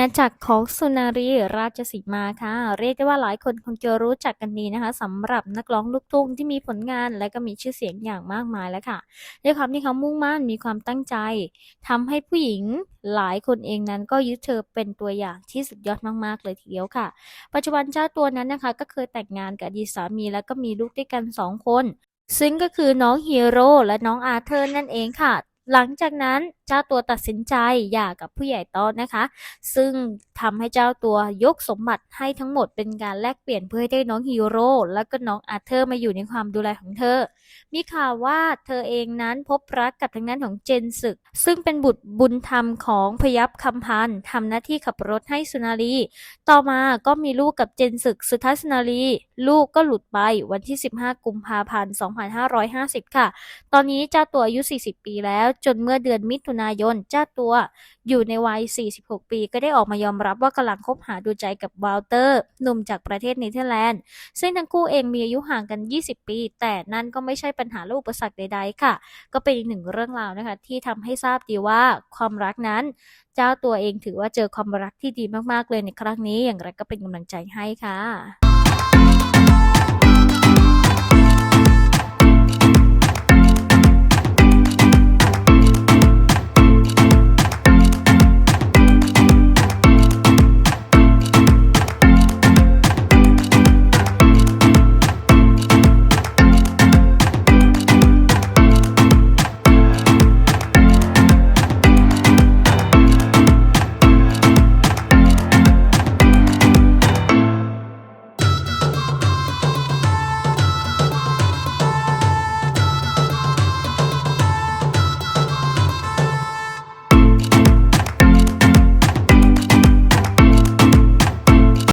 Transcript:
ณาจักรของสุนารีราชสีมาค่ะ เรียกได้ว่าหลายคนคงจะรู้จักกันดีนะคะสำหรับนักร้องลูกทุ่งที่มีผลงานและก็มีชื่อเสียงอย่างมากมายแล้วค่ะด้วยความที่เขามุ่งมั่นมีความตั้งใจทำให้ผู้หญิงหลายคนเองนั้นก็ยึดเธอเป็นตัวอย่างที่สุดยอดมากๆเลยทีเดียวค่ะ ปัจจุบันเจ้าตัวนั้นนะคะก็เคยแต่งงานกับดีสามี แล้วก็มีลูกด้วยกันสองคนซึ่งก็คือน้องฮีโร่และน้องอาเธอร์นั่นเองค่ะ หลังจากนั้นเจ้าตัวตัดสินใจหย่ากับผู้ใหญ่ต้อนนะคะ ซึ่งทำให้เจ้าตัวยกสมบัติให้ทั้งหมดเป็นการแลกเปลี่ยนเพื่อให้ได้น้องฮีโร่แล้วก็น้องอาเธอร์มาอยู่ในความดูแลของเธอ มีข่าวว่าเธอเองนั้นพบรักกับทางด้านของเจนศึก ซึ่งเป็นบุตรบุญธรรมของพยับคำพันธ์ทำหน้าที่ขับรถให้สุนารี ต่อมาก็มีลูกกับเจนศึกสุทัศนารี ลูกก็หลุดไปวันที่ 15 กุมภาพันธ์ 2550 ค่ะ ตอนนี้เจ้าตัวอายุ 40 ปีแล้วจนเมื่อเดือนมิถุนายนเจ้าตัวอยู่ในวัย 46 ปี ก็ได้ออกมายอมรับว่ากำลังคบหาดูใจกับวาลเตอร์ หนุ่มจากประเทศเนเธอร์แลนด์ ซึ่งทั้งคู่เองมีอายุห่างกัน 20 ปี แต่นั่นก็ไม่ใช่ปัญหาและอุปสรรคใด ๆ ค่ะ ก็เป็นอีกหนึ่งเรื่องราวนะคะ ที่ทำให้ทราบดีว่าความรักนั้น เจ้าตัวเองถือว่าเจอความรักที่ดีมากๆเลยในครั้งนี้ อย่างไรก็เป็นกำลังใจให้ค่ะ